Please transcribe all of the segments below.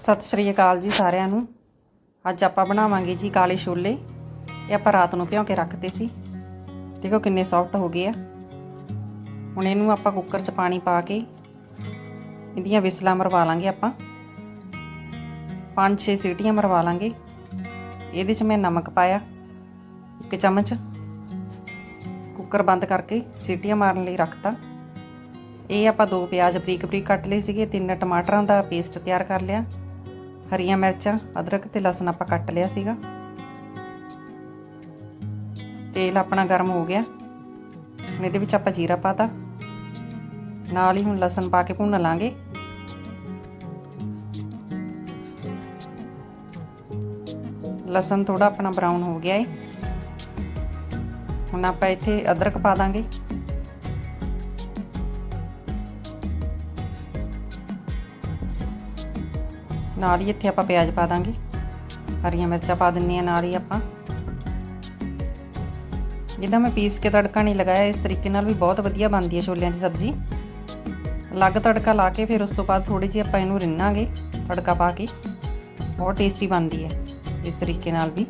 ਸਤਿ ਸ਼੍ਰੀ ਅਕਾਲ ਜੀ ਸਾਰਿਆਂ ਨੂੰ। ਅੱਜ ਆਪਾਂ ਬਣਾਵਾਂਗੇ ਜੀ ਕਾਲੇ ਛੋਲੇ। ਇਹ ਆਪਾਂ ਰਾਤ ਨੂੰ ਭਿਓ ਕੇ ਰੱਖਦੇ ਸੀ। ਦੇਖੋ ਕਿੰਨੇ ਸੌਫਟ ਹੋ ਗਏ ਆ। ਹੁਣ ਇਹਨੂੰ ਆਪਾਂ ਕੁੱਕਰ 'ਚ ਪਾਣੀ ਪਾ ਕੇ ਇਹਦੀਆਂ ਵਿਸਲਾਂ ਮਰਵਾ ਲਾਂਗੇ ਆਪਾਂ। 5-6 ਸੀਟੀਆਂ ਮਰਵਾ ਲਾਂਗੇ। ਇਹਦੇ 'ਚ ਮੈਂ ਨਮਕ ਪਾਇਆ ਇੱਕ ਚਮਚ। ਕੁੱਕਰ ਬੰਦ ਕਰਕੇ ਸੀਟੀਆਂ ਮਾਰਨ ਲਈ ਰੱਖਤਾ। ਇਹ ਆਪਾਂ ਦੋ ਪਿਆਜ਼ ਬਰੀਕ ਬਰੀਕ ਕੱਟ ਲਏ ਸੀਗੇ, ਤਿੰਨ ਟਮਾਟਰਾਂ ਦਾ ਪੇਸਟ ਤਿਆਰ ਕਰ ਲਿਆ। ਹਰੀਆਂ ਮਿਰਚਾਂ, ਅਦਰਕ ਤੇ ਲਸਣ ਆਪਾਂ ਕੱਟ ਲਿਆ ਸੀਗਾ। ਤੇਲ ਆਪਣਾ ਗਰਮ ਹੋ ਗਿਆ। ਹੁਣ ਇਹਦੇ ਵਿੱਚ ਆਪਾਂ ਜੀਰਾ ਪਾਤਾ। ਨਾਲ ਹੀ ਹੁਣ ਲਸਣ ਪਾ ਕੇ ਭੁੰਨ ਲਾਂਗੇ। ਲਸਣ ਥੋੜਾ ਆਪਣਾ ਬਰਾਊਨ ਹੋ ਗਿਆ ਏ। ਹੁਣ ਆਪਾਂ ਇੱਥੇ ਅਦਰਕ ਪਾ ਦਾਂਗੇ। ਨਾਲ ਹੀ ਇੱਥੇ ਆਪਾਂ ਪਿਆਜ਼ ਪਾ ਦਾਂਗੇ। ਹਰੀਆਂ ਮਿਰਚਾਂ ਪਾ ਦਿੰਨੀ ਆ ਨਾਲ ਹੀ ਆਪਾਂ। ਜਿੱਦਾਂ ਮੈਂ ਪੀਸ ਕੇ ਤੜਕਾ ਨਹੀਂ ਲਗਾਇਆ, ਇਸ ਤਰੀਕੇ ਨਾਲ ਵੀ ਬਹੁਤ ਵਧੀਆ ਬਣਦੀ ਹੈ ਛੋਲਿਆਂ ਦੀ ਸਬਜ਼ੀ। ਅਲੱਗ ਤੜਕਾ ਲਾ ਕੇ ਫਿਰ ਉਸ ਤੋਂ ਬਾਅਦ ਥੋੜੀ ਜਿਹੀ ਆਪਾਂ ਇਹਨੂੰ ਰਿੰਨਾਂਗੇ, ਤੜਕਾ ਪਾ ਕੇ। ਬਹੁਤ ਟੇਸਟੀ ਬਣਦੀ ਹੈ, ਇਸ ਤਰੀਕੇ ਨਾਲ ਵੀ।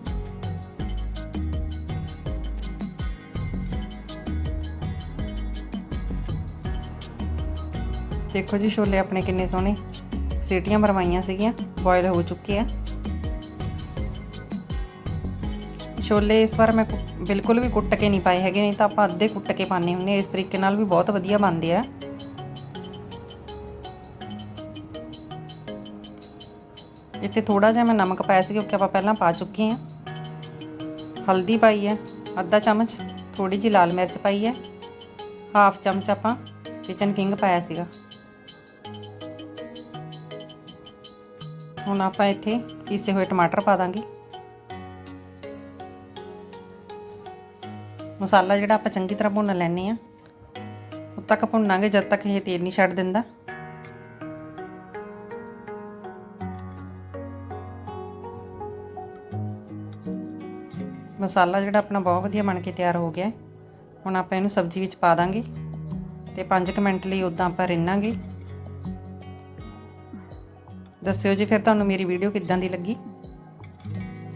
ਦੇਖੋ ਜੀ ਛੋਲੇ ਆਪਣੇ ਕਿੰਨੇ ਸੋਹਣੇ। ਸੀਟੀਆਂ ਮਰਵਾਈਆਂ ਸੀਗੀਆਂ ਬੋਇਲ ਹੋ ਚੁੱਕੇ ਆ ਛੋਲੇ ਇਸ ਵਾਰ ਮੈਂ ਕੁ- ਬਿਲਕੁਲ ਵੀ ਕੁੱਟ ਕੇ ਨਹੀਂ ਪਾਏ ਹੈਗੇ ਨਹੀਂ ਤਾਂ ਆਪਾਂ ਅੱਧੇ ਕੁੱਟ ਕੇ ਪਾਣੇ ਹੁੰਨੇ ਇਸ ਤਰੀਕੇ ਨਾਲ ਵੀ ਬਹੁਤ ਵਧੀਆ ਬਣਦੇ ਆ ਇੱਥੇ ਥੋੜਾ ਜਿਹਾ ਮੈਂ ਨਮਕ ਪਾਇਆ ਸੀ ਕਿਉਂਕਿ ਆਪਾਂ ਪਹਿਲਾਂ ਪਾ ਚੁੱਕੇ ਹਾਂ ਹਲਦੀ ਪਾਈ ਹੈ ਅੱਧਾ ਚਮਚ ਥੋੜੀ ਜਿਹੀ ਲਾਲ ਮਿਰਚ ਪਾਈ ਹੈ ਹਾਫ ਚਮਚ ਆਪਾਂ ਕਿਚਨ ਕਿੰਗ ਪਾਇਆ ਸੀਗਾ ਹੁਣ ਆਪਾਂ ਇੱਥੇ ਪੀਸੇ ਹੋਏ ਟਮਾਟਰ ਪਾ ਦਾਂਗੇ। ਮਸਾਲਾ ਜਿਹੜਾ ਆਪਾਂ ਚੰਗੀ ਤਰ੍ਹਾਂ ਭੁੰਨ ਲੈਣੇ ਆ ਉਦ ਤੱਕ ਭੁੰਨਾਂਗੇ, ਜਦ ਤੱਕ ਇਹ ਤੇਲ ਨਹੀਂ ਛੱਡ ਦਿੰਦਾ। ਮਸਾਲਾ ਜਿਹੜਾ ਆਪਣਾ ਬਹੁਤ ਵਧੀਆ ਬਣ ਕੇ ਤਿਆਰ ਹੋ ਗਿਆ ਹੈ। ਹੁਣ ਆਪਾਂ ਇਹਨੂੰ ਸਬਜ਼ੀ ਵਿੱਚ ਪਾ ਦਾਂਗੇ ਤੇ 5 ਮਿੰਟ ਲਈ ਉਦਾਂ ਆਪਾਂ ਰਿੰਨਾਂਗੇ। ਦੱਸਿਓ ਜੀ, ਫਿਰ ਤੁਹਾਨੂੰ ਮੇਰੀ ਵੀਡੀਓ ਕਿੱਦਾਂ ਦੀ ਲੱਗੀ?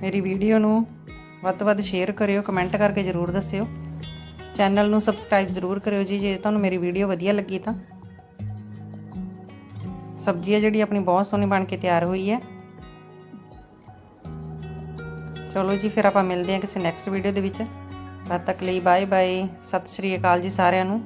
ਮੇਰੀ ਵੀਡੀਓ ਨੂੰ ਵੱਧ ਤੋਂ ਵੱਧ ਸ਼ੇਅਰ ਕਰਿਓ ਕਮੈਂਟ ਕਰਕੇ ਜ਼ਰੂਰ ਦੱਸਿਓ। ਚੈਨਲ ਨੂੰ ਸਬਸਕ੍ਰਾਈਬ ਜ਼ਰੂਰ ਕਰਿਓ ਜੀ, ਜੇ ਤੁਹਾਨੂੰ ਮੇਰੀ ਵੀਡੀਓ ਵਧੀਆ ਲੱਗੀ ਤਾਂ। ਸਬਜ਼ੀ ਹੈ ਜਿਹੜੀ ਆਪਣੀ ਬਹੁਤ ਸੋਹਣੀ ਬਣ ਕੇ ਤਿਆਰ ਹੋਈ ਹੈ। ਚਲੋ ਜੀ, ਫਿਰ ਆਪਾਂ ਮਿਲਦੇ ਹਾਂ ਕਿਸੇ ਨੈਕਸਟ ਵੀਡੀਓ ਦੇ ਵਿੱਚ। ਤਦ ਤੱਕ ਲਈ ਬਾਏ ਬਾਏ ਸਤਿ ਸ਼੍ਰੀ ਅਕਾਲ ਜੀ ਸਾਰਿਆਂ ਨੂੰ।